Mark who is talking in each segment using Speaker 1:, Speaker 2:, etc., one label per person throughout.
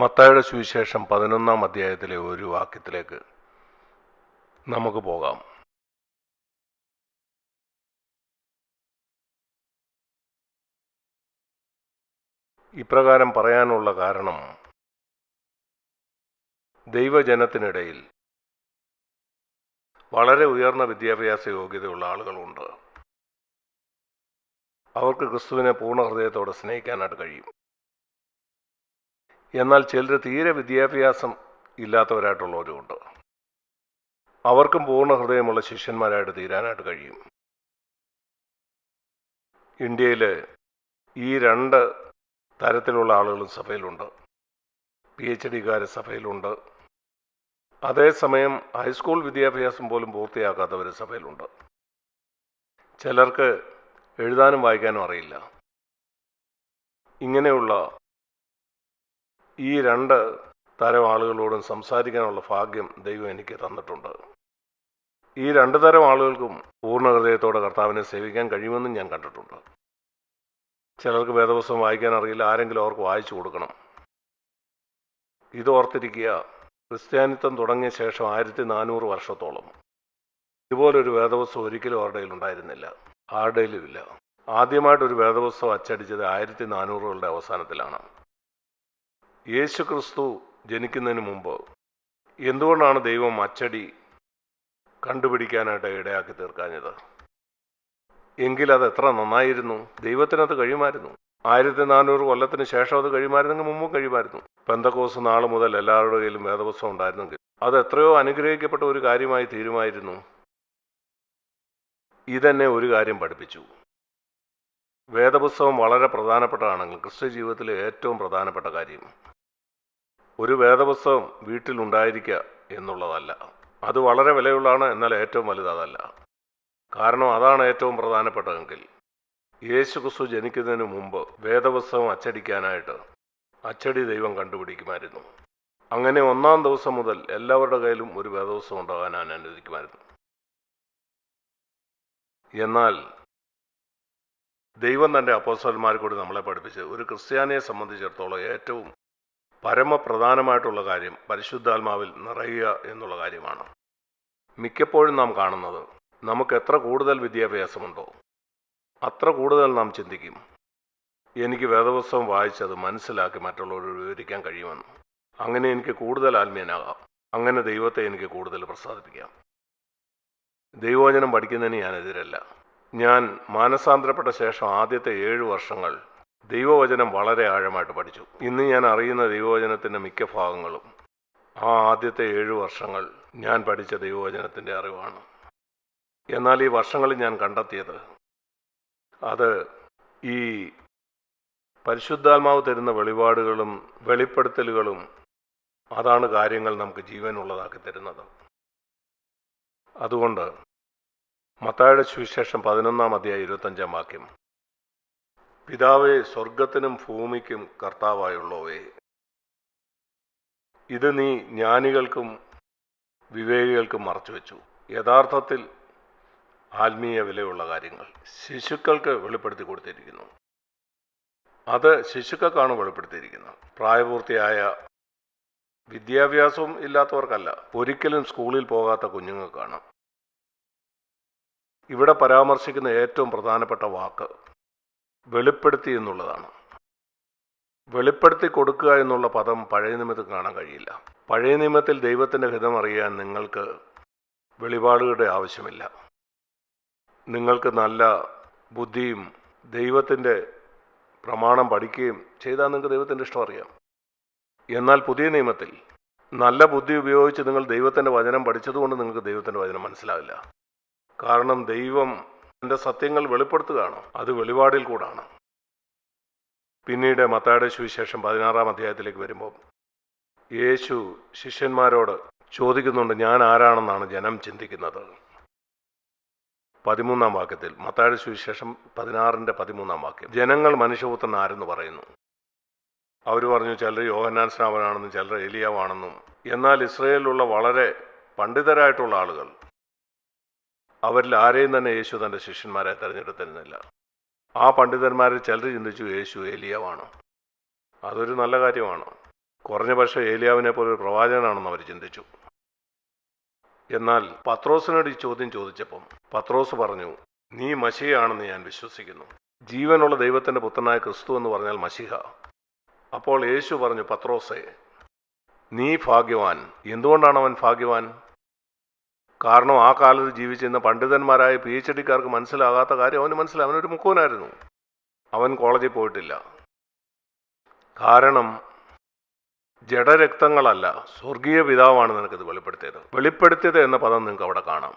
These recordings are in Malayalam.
Speaker 1: മത്തായുടെ സുവിശേഷം പതിനൊന്നാം അധ്യായത്തിലെ ഒരു വാക്യത്തിലേക്ക് നമുക്ക് പോകാം. ഇപ്രകാരം പറയാനുള്ള കാരണം ദൈവജനത്തിനിടയിൽ വളരെ ഉയർന്ന വിദ്യാഭ്യാസ യോഗ്യതയുള്ള ആളുകളുണ്ട്. അവർക്ക് ക്രിസ്തുവിനെ പൂർണ ഹൃദയത്തോടെ സ്നേഹിക്കാനായിട്ട് കഴിയും. എന്നാൽ ചിലർ തീരെ വിദ്യാഭ്യാസം ഇല്ലാത്തവരായിട്ടുള്ളവരുമുണ്ട്. അവർക്കും പൂർണ ഹൃദയമുള്ള ശിഷ്യന്മാരായിട്ട് തീരാനായിട്ട് കഴിയും. ഇന്ത്യയിൽ ഈ രണ്ട് തരത്തിലുള്ള ആളുകളും സഭയിലുണ്ട്. P H ഡിക്കാർ സഭയിലുണ്ട്. അതേസമയം ഹൈസ്കൂൾ വിദ്യാഭ്യാസം പോലും പൂർത്തിയാക്കാത്തവർ സഭയിലുണ്ട്. ചിലർക്ക് എഴുതാനും വായിക്കാനും അറിയില്ല. ഇങ്ങനെയുള്ള ഈ രണ്ട് തരം ആളുകളോടും സംസാരിക്കാനുള്ള ഭാഗ്യം ദൈവം എനിക്ക് തന്നിട്ടുണ്ട്. ഈ രണ്ട് തരം ആളുകൾക്കും പൂർണ ഹൃദയത്തോടെ കർത്താവിനെ സേവിക്കാൻ കഴിയുമെന്നും ഞാൻ കണ്ടിട്ടുണ്ട്. ചിലർക്ക് വേദപുസ്തകം വായിക്കാൻ അറിയില്ല ആരെങ്കിലും അവർക്ക് വായിച്ചു കൊടുക്കണം. ഇത് ഓർത്തിരിക്കുക ക്രിസ്ത്യാനിത്വം തുടങ്ങിയ ശേഷം ആയിരത്തി നാനൂറ് വർഷത്തോളം ഇതുപോലൊരു വേദപുസ്തകം ഒരിക്കലും അവരുടെ ഉണ്ടായിരുന്നില്ല ആരുടെയിലും ഇല്ല. ആദ്യമായിട്ടൊരു വേദപുസ്തകം അച്ചടിച്ചത് ആയിരത്തി നാനൂറുകളുടെ അവസാനത്തിലാണ്. യേശു ക്രിസ്തു ജനിക്കുന്നതിന് മുമ്പ് എന്തുകൊണ്ടാണ് ദൈവം അച്ചടി കണ്ടുപിടിക്കാനായിട്ട് ഇടയാക്കി തീർക്കാഞ്ഞത്? എങ്കിൽ അത് എത്ര നന്നായിരുന്നു? ദൈവത്തിനത് കഴിയുമായിരുന്നു. ആയിരത്തി നാനൂറ് കൊല്ലത്തിന് ശേഷം അത് കഴിയുമായിരുന്നെങ്കിൽ മുമ്പും കഴിയുമായിരുന്നു. പെന്തക്കോസ് നാൾ മുതൽ എല്ലാവരുടെ കയ്യിലും വേദപുസ്തകം ഉണ്ടായിരുന്നെങ്കിൽ അത് എത്രയോ അനുഗ്രഹിക്കപ്പെട്ട ഒരു കാര്യമായി തീരുമായിരുന്നു. ഇതന്നെ ഒരു കാര്യം പഠിപ്പിച്ചു. വേദപുസ്തകം വളരെ പ്രധാനപ്പെട്ടതാണെങ്കിൽ ക്രിസ്ത്യ ജീവിതത്തിലെ ഏറ്റവും പ്രധാനപ്പെട്ട കാര്യം. ഒരു വേദപുസ്തകം വീട്ടിലുണ്ടായിരിക്കുക എന്നുള്ളതല്ല. അത് വളരെ വിലയുള്ളതാണ് എന്നാൽ ഏറ്റവും വലുത് അതല്ല. കാരണം അതാണ് ഏറ്റവും പ്രധാനപ്പെട്ടതെങ്കിൽ യേശു ക്രിസ്തു ജനിക്കുന്നതിന് മുമ്പ് വേദപുസ്തകം അച്ചടിക്കാനായിട്ട് അച്ചടി ദൈവം കണ്ടുപിടിക്കുമായിരുന്നു. അങ്ങനെ ഒന്നാം ദിവസം മുതൽ എല്ലാവരുടെ കയ്യിലും ഒരു വേദപുസ്തകം ഉണ്ടാകാൻ ഞാൻ അനുവദിക്കുമായിരുന്നു. എന്നാൽ ദൈവം തന്റെ അപ്പോസ്റ്റന്മാർ കൂടി നമ്മളെ പഠിപ്പിച്ച് ഒരു ക്രിസ്ത്യാനിയെ സംബന്ധിച്ചിടത്തോളം ഏറ്റവും പരമപ്രധാനമായിട്ടുള്ള കാര്യം പരിശുദ്ധാത്മാവിൽ നിറയുക എന്നുള്ള കാര്യമാണ്. മിക്കപ്പോഴും നാം കാണുന്നത് നമുക്ക് എത്ര കൂടുതൽ വിദ്യാഭ്യാസമുണ്ടോ അത്ര കൂടുതൽ നാം ചിന്തിക്കും. എനിക്ക് വേദപുസ്തകം വായിച്ചത് മനസ്സിലാക്കി മറ്റുള്ളവരോട് വിവരിക്കാൻ കഴിയുമെന്ന്. അങ്ങനെ എനിക്ക് കൂടുതൽ ആത്മീയനാകാം. അങ്ങനെ ദൈവത്തെ എനിക്ക് കൂടുതൽ പ്രസാദിപ്പിക്കാം. ദൈവവചനം പഠിക്കുന്നതിന് ഞാൻ എതിരല്ല. ഞാൻ മാനസാന്തരപ്പെട്ട ശേഷം ആദ്യത്തെ ഏഴ് വർഷങ്ങൾ ദൈവവചനം വളരെ ആഴമായിട്ട് പഠിച്ചു. ഇന്ന് ഞാൻ അറിയുന്ന ദൈവവചനത്തിന്റെ മിക്ക ഭാഗങ്ങളും ആ ആദ്യത്തെ ഏഴു വർഷങ്ങൾ ഞാൻ പഠിച്ച ദൈവവചനത്തിന്റെ അറിവാണ്. എന്നാൽ ഈ വർഷങ്ങളിൽ ഞാൻ കണ്ടെത്തിയത് അത് ഈ പരിശുദ്ധാത്മാവ് തരുന്ന വെളിപാടുകളും വെളിപ്പെടുത്തലുകളും അതാണ് കാര്യങ്ങൾ നമുക്ക് ജീവനുള്ളതാക്കി തരുന്നത്. അതുകൊണ്ട് മത്തായുടെ സുവിശേഷം പതിനൊന്നാം അധ്യായം ഇരുപത്തഞ്ചാം വാക്യം. പിതാവേ സ്വർഗത്തിനും ഭൂമിക്കും കർത്താവായുള്ളവേ. ഇത് നീ ജ്ഞാനികൾക്കും വിവേകികൾക്കും മറച്ചുവെച്ചു. യഥാർത്ഥത്തിൽ ആത്മീയ വിലയുള്ള കാര്യങ്ങൾ ശിശുക്കൾക്ക് വെളിപ്പെടുത്തി കൊടുത്തിരിക്കുന്നു. അത് ശിശുക്കൾക്കാണ് വെളിപ്പെടുത്തിയിരിക്കുന്നത്. പ്രായപൂർത്തിയായ വിദ്യാഭ്യാസവും ഇല്ലാത്തവർക്കല്ല ഒരിക്കലും സ്കൂളിൽ പോകാത്ത കുഞ്ഞുങ്ങൾക്കാണ്. ഇവിടെ പരാമർശിക്കുന്ന ഏറ്റവും പ്രധാനപ്പെട്ട വാക്ക് വെളിപ്പെടുത്തി എന്നുള്ളതാണ്. വെളിപ്പെടുത്തി കൊടുക്കുക എന്നുള്ള പദം പഴയ നിയമത്തിൽ കാണാൻ കഴിയില്ല. പഴയ നിയമത്തിൽ ദൈവത്തിന്റെ ഹിതം അറിയാൻ നിങ്ങൾക്ക് വെളിപാടുകളുടെ ആവശ്യമില്ല. നിങ്ങൾക്ക് നല്ല ബുദ്ധിയും ദൈവത്തിന്റെ പ്രമാണം പഠിക്കുകയും ചെയ്താൽ നിങ്ങൾക്ക് ദൈവത്തിന്റെ ഇഷ്ടം അറിയാം. എന്നാൽ പുതിയ നിയമത്തിൽ നല്ല ബുദ്ധി ഉപയോഗിച്ച് നിങ്ങൾ ദൈവത്തിന്റെ വചനം പഠിച്ചതുകൊണ്ട് നിങ്ങൾക്ക് ദൈവത്തിന്റെ വചനം മനസ്സിലാവില്ല. കാരണം ദൈവം എന്റെ സത്യങ്ങൾ വെളിപ്പെടുത്തുകയാണ്? അത് വെളിപാടിൽ കൂടാണ്? പിന്നീട് മത്തായുടെ സുവിശേഷം പതിനാറാം അധ്യായത്തിലേക്ക് വരുമ്പോൾ യേശു ശിഷ്യന്മാരോട് ചോദിക്കുന്നുണ്ട് ഞാൻ ആരാണെന്നാണ് ജനം ചിന്തിക്കുന്നത്? പതിമൂന്നാം വാക്യത്തിൽ മത്തായുടെ സുവിശേഷം പതിനാറിന്റെ പതിമൂന്നാം വാക്യം ജനങ്ങൾ മനുഷ്യപുത്രൻ ആരെന്ന് പറയുന്നു? അവർ പറഞ്ഞു ചിലർ യോഹന്നാൻ സ്നാപനാണെന്നും ചിലർ എലിയാവാണെന്നും. എന്നാൽ ഇസ്രയേലിലുള്ള വളരെ പണ്ഡിതരായിട്ടുള്ള ആളുകൾ അവരിൽ ആരെയും തന്നെ യേശു തന്റെ ശിഷ്യന്മാരെ തിരഞ്ഞെടുത്തിരുന്നില്ല. ആ പണ്ഡിതന്മാരിൽ ചിലർ ചിന്തിച്ചു യേശു ഏലിയാവാണ്? അതൊരു നല്ല കാര്യമാണ്. കുറഞ്ഞ പക്ഷേ ഏലിയാവിനെ പോലെ ഒരു പ്രവാചകനാണെന്ന് അവർ ചിന്തിച്ചു. എന്നാൽ പത്രോസിനോട് ഈ ചോദ്യം ചോദിച്ചപ്പം പത്രോസ് പറഞ്ഞു നീ മഷിയാണെന്ന് ഞാൻ വിശ്വസിക്കുന്നു. ജീവനുള്ള ദൈവത്തിന്റെ പുത്രനായ ക്രിസ്തു എന്ന് പറഞ്ഞാൽ മഷിഹ അപ്പോൾ യേശു പറഞ്ഞു പത്രോസേ നീ ഭാഗ്യവാൻ. എന്തുകൊണ്ടാണ് അവൻ ഭാഗ്യവാൻ? കാരണം ആ കാലത്ത് ജീവിച്ചിരുന്ന പണ്ഡിതന്മാരായ പി എച്ച് ഡിക്കാർക്ക് മനസ്സിലാകാത്ത കാര്യം അവന് മനസ്സിലായി. അവനൊരു മുക്കുവനായിരുന്നു അവൻ കോളേജിൽ പോയിട്ടില്ല. കാരണം ജഡരക്തങ്ങളല്ല സ്വർഗീയ പിതാവാണ് നിനക്കിത് വെളിപ്പെടുത്തിയത്. വെളിപ്പെടുത്തിയത് എന്ന പദം നിങ്ങൾക്ക് അവിടെ കാണാം.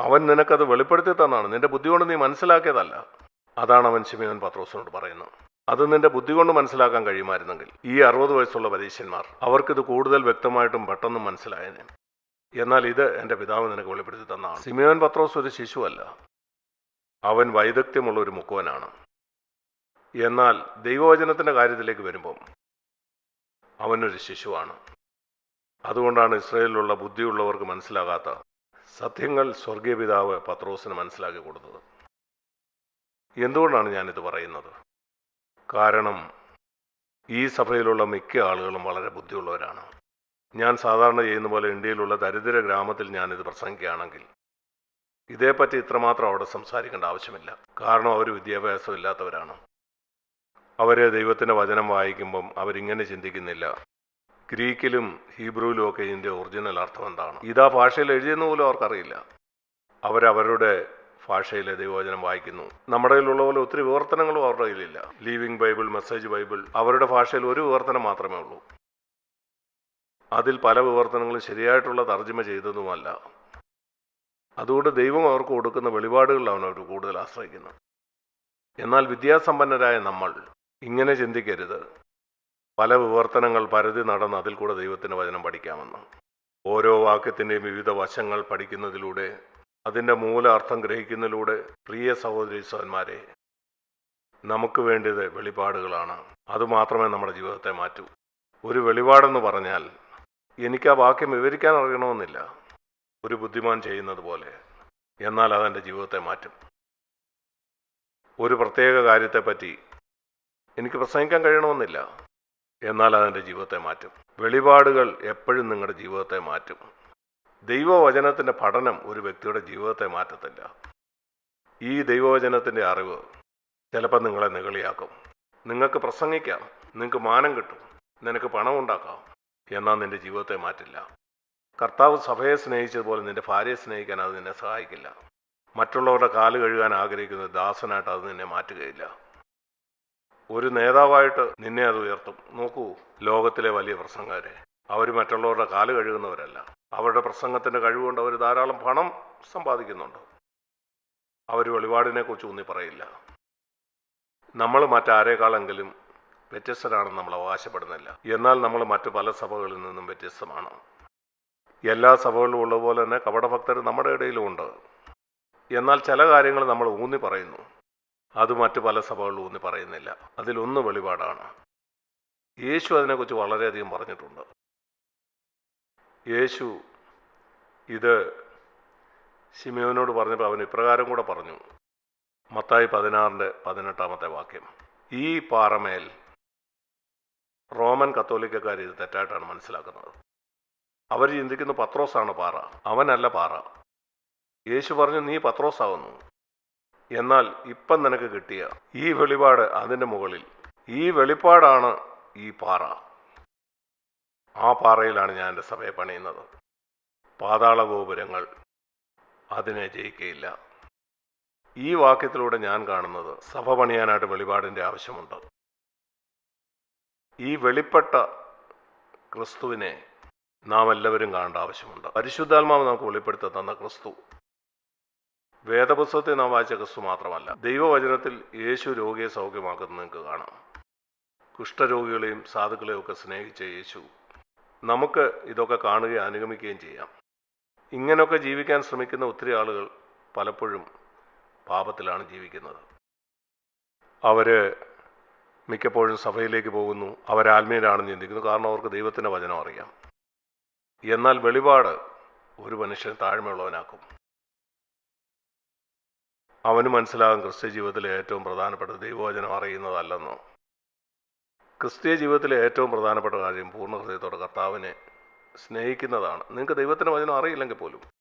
Speaker 1: അവൻ നിനക്കത് വെളിപ്പെടുത്തി തന്നാണ് നിന്റെ ബുദ്ധി കൊണ്ട് നീ മനസ്സിലാക്കിയതല്ല. അതാണ് അവൻ ശിമയോൻ പത്രോസിനോട് പറയുന്നത്. അത് നിന്റെ ബുദ്ധി കൊണ്ട് മനസ്സിലാക്കാൻ കഴിയുമായിരുന്നെങ്കിൽ ഈ അറുപത് വയസ്സുള്ള പരീക്ഷന്മാർ അവർക്കിത് കൂടുതൽ വ്യക്തമായിട്ടും പെട്ടെന്ന് മനസ്സിലായതിന് എന്നാൽ ഇത് എന്റെ പിതാവ് നിനക്ക് വെളിപ്പെടുത്തി തന്നാണ് സിമിയോൻ പത്രോസ് ഒരു ശിശുവല്ല. അവൻ വൈദഗ്ധ്യമുള്ള ഒരു മുക്കുവനാണ്. എന്നാൽ ദൈവവചനത്തിന്റെ കാര്യത്തിലേക്ക് വരുമ്പം അവനൊരു ശിശുവാണ്. അതുകൊണ്ടാണ് ഇസ്രയേലിലുള്ള ബുദ്ധിയുള്ളവർക്ക് മനസ്സിലാകാത്ത സത്യങ്ങൾ സ്വർഗീയ പിതാവ് പത്രോസിന് മനസ്സിലാക്കി കൊടുത്തത്. എന്തുകൊണ്ടാണ് ഞാനിത് പറയുന്നത്? കാരണം ഈ സഭയിലുള്ള മിക്ക ആളുകളും വളരെ ബുദ്ധിയുള്ളവരാണ്. ഞാൻ സാധാരണ ചെയ്യുന്ന പോലെ ഇന്ത്യയിലുള്ള ദരിദ്ര ഗ്രാമത്തിൽ ഞാൻ ഞാനിത് പ്രസംഗിക്കുകയാണെങ്കിൽ ഇതേപ്പറ്റി ഇത്രമാത്രം അവിടെ സംസാരിക്കേണ്ട ആവശ്യമില്ല. കാരണം അവർ വിദ്യാഭ്യാസം ഇല്ലാത്തവരാണ് അവർ ദൈവത്തിന്റെ വചനം വായിക്കുമ്പം അവരിങ്ങനെ ചിന്തിക്കുന്നില്ല. ഗ്രീക്കിലും ഹീബ്രുവിലും ഒക്കെ ഇതിന്റെ ഒറിജിനൽ അർത്ഥം എന്താണ്? ഇതാ ഭാഷയിൽ എഴുതിയെന്ന് പോലും അവർക്കറിയില്ല. അവരവരുടെ ഭാഷയിലെ ദൈവവചനം വായിക്കുന്നു. നമ്മുടെ കയ്യിലുള്ള പോലെ ഒത്തിരി വിവർത്തനങ്ങളും അവരുടെ കയ്യിലില്ല. ലീവിംഗ് ബൈബിൾ മെസ്സേജ് ബൈബിൾ അവരുടെ ഭാഷയിൽ ഒരു വിവർത്തനം മാത്രമേ ഉള്ളൂ. അതിൽ പല വിവർത്തനങ്ങളും ശരിയായിട്ടുള്ള തർജമ ചെയ്തതുമല്ല. അതുകൊണ്ട് ദൈവം അവർക്ക് കൊടുക്കുന്ന വെളിപാടുകളിലാണ് അവർ കൂടുതൽ ആശ്രയിക്കുന്നത്. എന്നാൽ വിദ്യാസമ്പന്നരായ നമ്മൾ ഇങ്ങനെ ചിന്തിക്കരുത്. പല വിവർത്തനങ്ങൾ പരതി നടന്ന് അതിൽ കൂടെ ദൈവത്തിന്റെ വചനം പഠിക്കാമെന്ന്. ഓരോ വാക്യത്തിന്റെയും വിവിധ വശങ്ങൾ പഠിക്കുന്നതിലൂടെ അതിന്റെ മൂല അർത്ഥം ഗ്രഹിക്കുന്നതിലൂടെ പ്രിയ സഹോദരി സഹന്മാരെ നമുക്ക് വേണ്ടത് വെളിപാടുകളാണ്. അതുമാത്രമേ നമ്മുടെ ജീവിതത്തെ മാറ്റൂ. ഒരു വെളിപാടെന്ന് പറഞ്ഞാൽ എനിക്ക് ആ വാക്യം വിവരിക്കാൻ അറിയണമെന്നില്ല. ഒരു ബുദ്ധിമാൻ ചെയ്യുന്നത് പോലെ. എന്നാൽ അതെന്റെ ജീവിതത്തെ മാറ്റും. ഒരു പ്രത്യേക കാര്യത്തെപ്പറ്റി എനിക്ക് പ്രസംഗിക്കാൻ കഴിയണമെന്നില്ല. എന്നാൽ അതെന്റെ ജീവിതത്തെ മാറ്റും. വെളിപാടുകൾ എപ്പോഴും നിങ്ങളുടെ ജീവിതത്തെ മാറ്റും. ദൈവവചനത്തിന്റെ പഠനം ഒരു വ്യക്തിയുടെ ജീവിതത്തെ മാറ്റത്തില്ല. ഈ ദൈവവചനത്തിന്റെ അറിവ് ചിലപ്പോൾ നിങ്ങളെ നികളിയാക്കും നിങ്ങൾക്ക് പ്രസംഗിക്കാം. നിങ്ങൾക്ക് മാനം കിട്ടും. നിനക്ക് പണം ഉണ്ടാക്കാം എന്നാൽ നിന്റെ ജീവിതത്തെ മാറ്റില്ല. കർത്താവ് സഭയെ സ്നേഹിച്ചതുപോലെ നിന്റെ ഭാര്യയെ സ്നേഹിക്കാൻ അത് നിന്നെ സഹായിക്കില്ല. മറ്റുള്ളവരുടെ കാൽ കഴുകാൻ ആഗ്രഹിക്കുന്ന ദാസനായിട്ട് അത് നിന്നെ മാറ്റുകയില്ല. ഒരു നേതാവായിട്ട് നിന്നെ അത് ഉയർത്തും. നോക്കൂ ലോകത്തിലെ വലിയ പ്രസംഗരെ അവർ മറ്റുള്ളവരുടെ കാൽ കഴുകുന്നവരല്ല. അവരുടെ പ്രസംഗത്തിന്റെ കഴിവുകൊണ്ട് അവർ ധാരാളം പണം സമ്പാദിക്കുന്നുണ്ട്. അവർ വെളിപാടിനെ കുറിച്ച് ഊന്നി പറയില്ല. നമ്മൾ മറ്റാരേക്കാളെങ്കിലും വ്യത്യസ്തരാണെന്ന് നമ്മൾ അവകാശപ്പെടുന്നില്ല. എന്നാൽ നമ്മൾ മറ്റു പല സഭകളിൽ നിന്നും വ്യത്യസ്തമാണ്. എല്ലാ സഭകളിലും ഉള്ളതുപോലെ തന്നെ കപടഭക്തർ നമ്മുടെ ഇടയിലും ഉണ്ട്. എന്നാൽ ചില കാര്യങ്ങൾ നമ്മൾ ഊന്നി പറയുന്നു. അത് മറ്റു പല സഭകളിലും ഊന്നി പറയുന്നില്ല. അതിലൊന്ന് വെളിപാടാണ്. യേശു അതിനെക്കുറിച്ച് വളരെയധികം പറഞ്ഞിട്ടുണ്ട്. യേശു ഇത് ശിമയോനോട് പറഞ്ഞപ്പോൾ അവൻ ഇപ്രകാരം കൂടെ പറഞ്ഞു. മത്തായി പതിനാറിന്റെ പതിനെട്ടാമത്തെ വാക്യം. ഈ പാറമേൽ റോമൻ കത്തോലിക്കക്കാർ ഇത് തെറ്റായിട്ടാണ് മനസ്സിലാക്കുന്നത്. അവർ ചിന്തിക്കുന്ന പത്രോസാണ് പാറ. അവനല്ല പാറ. യേശു പറഞ്ഞു നീ പത്രോസാവുന്നു. എന്നാൽ ഇപ്പം നിനക്ക് കിട്ടിയ ഈ വെളിപാട് അതിന്റെ മുകളിൽ. ഈ വെളിപ്പാടാണ് ഈ പാറ. ആ പാറയിലാണ് ഞാൻ എന്റെ സഭയെ പണിയുന്നത്. പാതാള ഗോപുരങ്ങൾ അതിനെ ജയിക്കയില്ല. ഈ വാക്യത്തിലൂടെ ഞാൻ കാണുന്നത് സഭ പണിയാനായിട്ട് വെളിപാടിന്റെ ആവശ്യമുണ്ട്. ഈ വെളിപ്പെട്ട ക്രിസ്തുവിനെ നാം എല്ലാവരും കാണേണ്ട ആവശ്യമുണ്ട്. പരിശുദ്ധാത്മാവ് നമുക്ക് വെളിപ്പെടുത്തി തന്ന ക്രിസ്തു. വേദപുസ്തകത്തെ നാം വായിച്ച ക്രിസ്തു മാത്രമല്ല ദൈവവചനത്തിൽ യേശു രോഗിയെ സൗഖ്യമാക്കുന്നത് നിങ്ങൾക്ക് കാണാം. കുഷ്ഠരോഗികളെയും സാധുക്കളെയും ഒക്കെ സ്നേഹിച്ച യേശു നമുക്ക് ഇതൊക്കെ കാണുകയും അനുഗമിക്കുകയും ചെയ്യാം. ഇങ്ങനെയൊക്കെ ജീവിക്കാൻ ശ്രമിക്കുന്ന ഒത്തിരി ആളുകൾ പലപ്പോഴും പാപത്തിലാണ് ജീവിക്കുന്നത്. അവർ മിക്കപ്പോഴും സഭയിലേക്ക് പോകുന്നു. അവരാത്മീയരാണെന്ന് ചിന്തിക്കുന്നു. കാരണം അവർക്ക് ദൈവത്തിന്റെ വചനം അറിയാം. എന്നാൽ വെളിപാട് ഒരു മനുഷ്യൻ താഴ്മയുള്ളവനാക്കും. അവന് മനസ്സിലാകും ക്രിസ്ത്യ ജീവിതത്തിലെ ഏറ്റവും പ്രധാനപ്പെട്ട ദൈവവചനം അറിയുന്നതല്ലെന്നോ. ക്രിസ്തീയ ജീവിതത്തിലെ ഏറ്റവും പ്രധാനപ്പെട്ട കാര്യം പൂർണ ഹൃദയത്തോടെ കർത്താവിനെ സ്നേഹിക്കുന്നതാണ്. നിങ്ങൾക്ക് ദൈവത്തിന്റെ വചനം അറിയില്ലെങ്കിൽ പോലും